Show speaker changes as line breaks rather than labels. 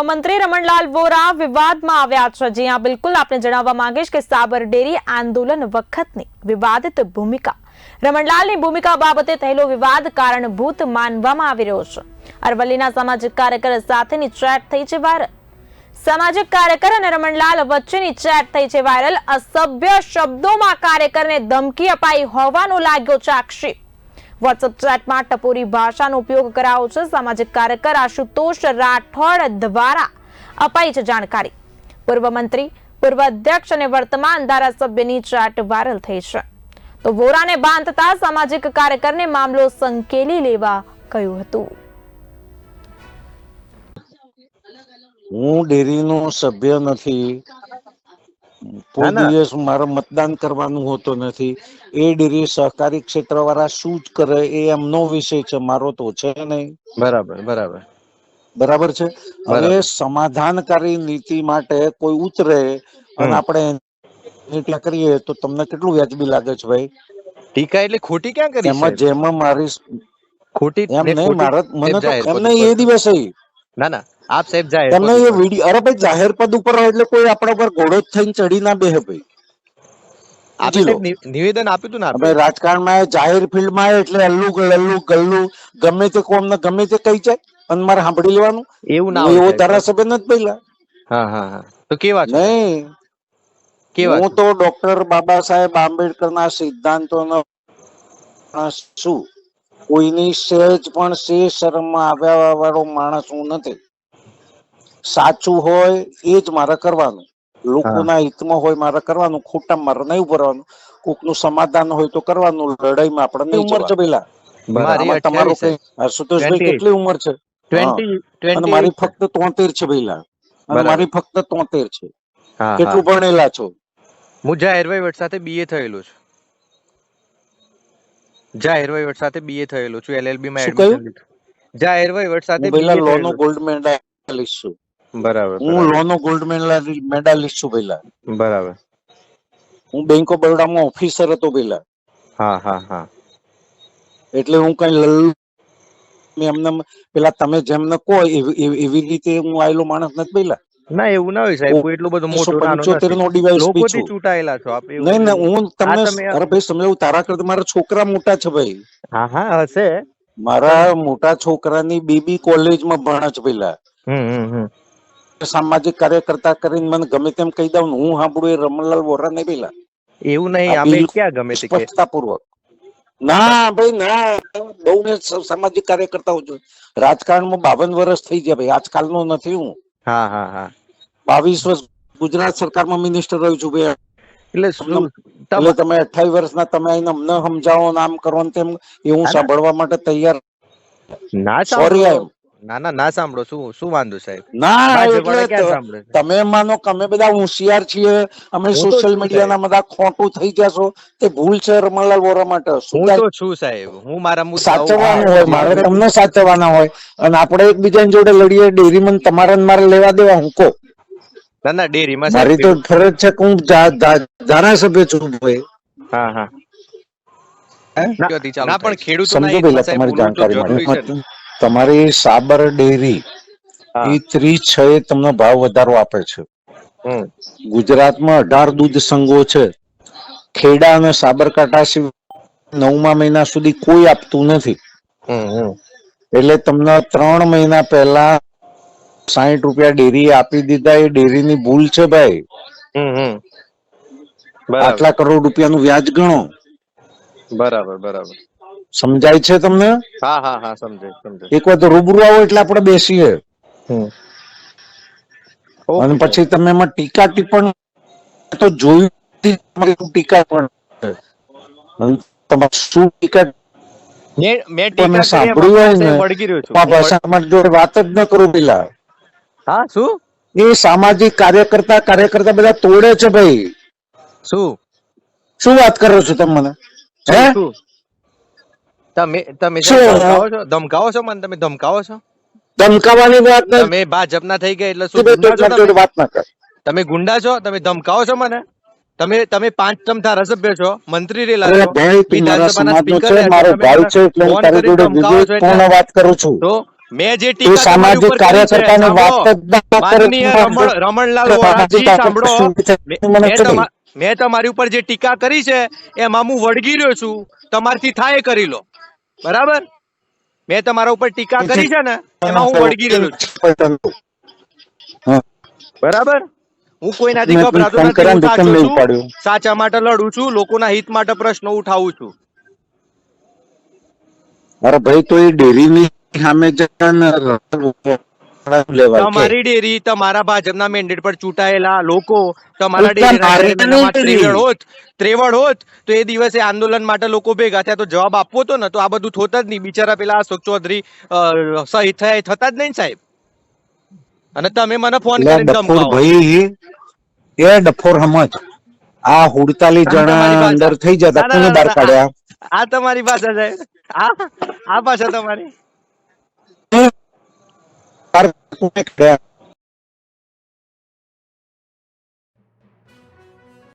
મંત્રી રમણલાલ વોરા વિવાદમાં આવ્યા છે. જ્યાં બિલકુલ. આપણે જણાવવા માંગીશ કે સાબર ડેરી આંદોલન વખતની વિવાદિત ભૂમિકા. રમણલાલની ભૂમિકા બાબતે થયેલો વિવાદ કારણભૂત માનવામાં આવી રહ્યો છે. અરવલ્લીના સામાજિક કાર્યકર સાથેની ચેટ થઈ છે વાયરલ. સામાજિક કાર્યકર અને રમણલાલ વચ્ચેની ચેટ થઈ છે વાયરલ. અસભ્ય શબ્દોમાં કાર્યકરને ધમકી અપાઈ હોવાનો લાગ્યો છે આક્ષેપ. વોટ્સઅપ ચેટમાં ટપોરી ભાષાનો ઉપયોગ કરાયો છે. સામાજિક કાર્યકર આશુતોષ રાઠોડ દ્વારા અપાઈ છે જાણકારી. પૂર્વ મંત્રી, પૂર્વ અધ્યક્ષ અને વર્તમાન ધારાસભ્યની ચેટ વાયરલ થઈ છે. તો વોરાને બાંધતા સામાજિક કાર્યકરને મામલો સંકેલી લેવા કહ્યું હતું.
હું ડેરીનો સભ્ય નથી. કોઈ. દિવસ મારે મતદાન કરવાનું હોતો નથી. એ ડેરી સહકારી ક્ષેત્ર વાળા શું જ કરે એ એમનો વિષય છે મારો તો છે નહીં.
બરાબર બરાબર.
બરાબર છે? હવે સમાધાનકારી નીતિ માટે કોઈ ઉતરે અને આપણે ટીકા કરીએ તો તમને કેટલું વ્યાજબી લાગે છે ભાઈ?
ટીકા એટલે ખોટી ક્યાં કરી
એમાં જેમાં મારી
ખોટી
એમ નહીં મારે મને તો એમ નહીં એ દિવસે
ના ના. આપ સાહેબ જાહેર
એમને એ વીડિયો અરે ભાઈ જાહેર પદ ઉપર હોય એટલે કોઈ આપણા ઉપર ઘોડો થઈને ચડી ના બેહે ભાઈ.
નિ- નિવેદન આપ્યું હતું ને
રાજકારણમાં જાહેર ફિલ્ડમાં એટલે અલ્લુ ગલ્લુ ગલ્લુ ગમે તે કોમને ગમે તે કહી જાય. અને મારે સાંભળી લેવાનું.
એવું ના
એવો ધારાસભ્ય નથી પેલા
હા હા હા. તો કેવા છે?
નહીં.
કેવા
હું તો ડોક્ટર બાબા સાહેબ આંબેડકરના સિદ્ધાંતોનો માણસ છું. કોઈની સહેજ પણ સે શરમમાં આવ્યા વાળો માણસ હું નથી. સાચું હોય એ જ મારે કરવાનું. લોકોના હિતમાં હોય મારે કરવાનું ખોટા મારે નહીં ભરવાનું કોકનું સમાધાન હોય તો કરવાનું લડાઈમાં આપણે નહીં ઉમર છે પેલા. તમારું કઈ સુતોષભાઈ કેટલી ઉંમર છે? અને મારી ફક્ત તોતેર છે પેલા અને મારી ફક્ત તોતેર છે. કેટલું ભણેલા છો?
હું જાહેર વહીવટ સાથે બીએ થયેલો છું. જાહેર વહીવટ સાથે બીએ થયેલો છું એલએલબી માં એડમિશન? લીધું. જાહેર વહીવટ સાથે
પેલા
BA
લો નો
થયેલો
ગોલ્ડ મેડાલિસ્ટ છું.
બરાબર
હું લોનો ગોલ્ડ મેડાલિસ્ટ છું પેલા
બરાબર.
હું બેંક ઓફ બરોડામાં ઓફિસર હતો પેલા
હા હા હા.
એટલે હું કઈ લલ એમને પેલા તમે જેમને કહો એવી રીતે હું આયેલો માણસ નથી પેલા
ના એવું ના હોય સાહેબ કોઈ એટલું બધું મોટું
પંચોતેર નો ડિવાઇસ
લોકોથી ચૂંટાયેલા છો આપ
નહીં ના હું તમને અરે ભાઈ સમજાવું તારા કરતા મારા છોકરા મોટા છે ભાઈ.
હા હા હશે.
મારા મોટા છોકરાની બેબી કોલેજમાં ભણે છે પેલા
હમ હમ.
સામાજિક કાર્યકર્તા કરીને મને ગમે તેમ કહી દઉં હું સાંભળું એ રમણલાલ વોરા ને પેલા.
એવું નહીં
આ
અમે ક્યાં ગમે તે
સ્પષ્ટતાપૂર્વક. ના ભાઈ ના બહુ ને સામાજિક કાર્યકર્તાઓ છું રાજકારણમાં બાવન વર્ષ થઈ ગયા ભાઈ આજકાલનો નથી હું.
હા હા હા.
બાવીસ વર્ષ ગુજરાત સરકારમાં મિનિસ્ટર રહ્યો છું ભાઈ.
એટલે તમ-
અઠાવીસ વર્ષના તમે આઈને અમને સમજાવો નામ કરો ને તેમ એ હું
ના, ના.
સાંભળવા માટે તૈયાર.
ના
સોરી
ના ના ના સાંભળો. શું શું વાંધો સાહેબ?
ના એટલે? તમે માનો કે અમે બધા હોશિયાર છીએ અમે સોશિયલ મીડિયાના બધા ખોટું થઈ જશો તે ભૂલ છે રમણલાલ વોરા માટે. શું
હું તો છું સાહેબ. હું મારા
સાચવવાનું હોય મારે તમને સાચવવાના હોય. અને આપણે એકબીજાની જોડે લડીએ ડેરીમાં તમારે ને મારે લેવા દેવા હું કો
ના ના ડેરીમાં
મારી તો ફરજ છે કે હું ધારાસભ્ય છું ભાઈ.
હા હા? ના પણ ખેડૂતો
સમજો પેલા
સાહેબ
તમારી જાણકારી તમારી સાબર ડેરી એ ત્રીસ છ એ તમને ભાવ વધારો આપે છે. ગુજરાતમાં અઢાર દૂધ સંઘો છે. ખેડા અને સાબરકાંઠા સિવાય નવમા મહિના સુધી કોઈ આપતું નથી. એટલે તમને ત્રણ મહિના પહેલા સાહીઠ રૂપિયા ડેરી આપી દીધા. એ ડેરીની ભૂલ છે ભાઈ. આટલા કરોડ રૂપિયાનું વ્યાજ ગણો.
બરાબર બરાબર.
સમજાય છે તમને?
હા હા હા સમજાય સમજાય.
એક વાર રૂબરૂ આવો એટલે આપણે બેસીએ. અને પછી તમે એમાં ટીકા ટિપ્પણ તો જોયું ટીકા પણ તમારે શું ટીકા
મેં
સાંભળ્યું હોય જોડે વાત જ ન કરું પેલા.
હા શું?
એ સામાજિક કાર્યકર્તા કાર્યકર્તા બધા તોડે છે ભાઈ.
શું?
શું વાત કરો છો તમે મને? હે?
તમે તમે
શું?
ધમકાવો છો ધમકાવો છો મને? તમે ધમકાવો છો?
ધમકાવાની વાત નથી
તમે ભાજપના થઈ ગયા એટલે શું?
વાત ના કર.
તમે ગુંડા છો? તમે ધમકાવો છો મને? તમે તમે પાંચ ટર્મ ધારાસભ્ય છો મંત્રી રેલા છો વિધાનસભાના સ્પીકર
છે મારો ભાઈ છે એટલે હું તારી જોડે વિવેકપૂર્ણ વાત કરું છું.
તો મેં જે ટીકા
સામાજિક કાર્યકર્તાની વાત.
માનનીય રમણ- રમણલાલ વોરાજી સાંભળો. મેં તમારી ઉપર જે ટીકા કરી છે એમાં હું વળગી રહ્યો છું. તમારથી થાય કરી લો. બરાબર? મેં તમારા ઉપર ટીકા કરી છે ને એમાં હું વળગી રહ્યો છું. બરાબર? હું કોઈનાથી ગભરાતો નથી સાચો માટે લડું છું લોકોના હિત માટે પ્રશ્નો ઉઠાવું છું.
અરે ભાઈ તો એ ડેરીની સામે જતા?
તમારી ડેરી તમારા ભાજપના મેન્ડેટ પર ચૂંટાયેલા લોકો તમારા. ત્રેવડ હોત ત્રેવડ હોત તો એ દિવસે આંદોલન માટે લોકો ભેગા થયા તો જવાબ આપવો તો ને તો આ બધું થોત જ નહીં. બિચારા પેલા અશોક ચૌધરી શહીદ થયા થતા જ નહીં સાહેબ. અને તમે મને ફોન કરી
ભાઈ એ ડફોર સમજ આ હુડતાલી જણા અંદર થઈ જતા કોને બહાર કાઢ્યા.
આ તમારી ભાષા છે. આ આ ભાષા તમારી.
બહાર કોને કાઢ્યા?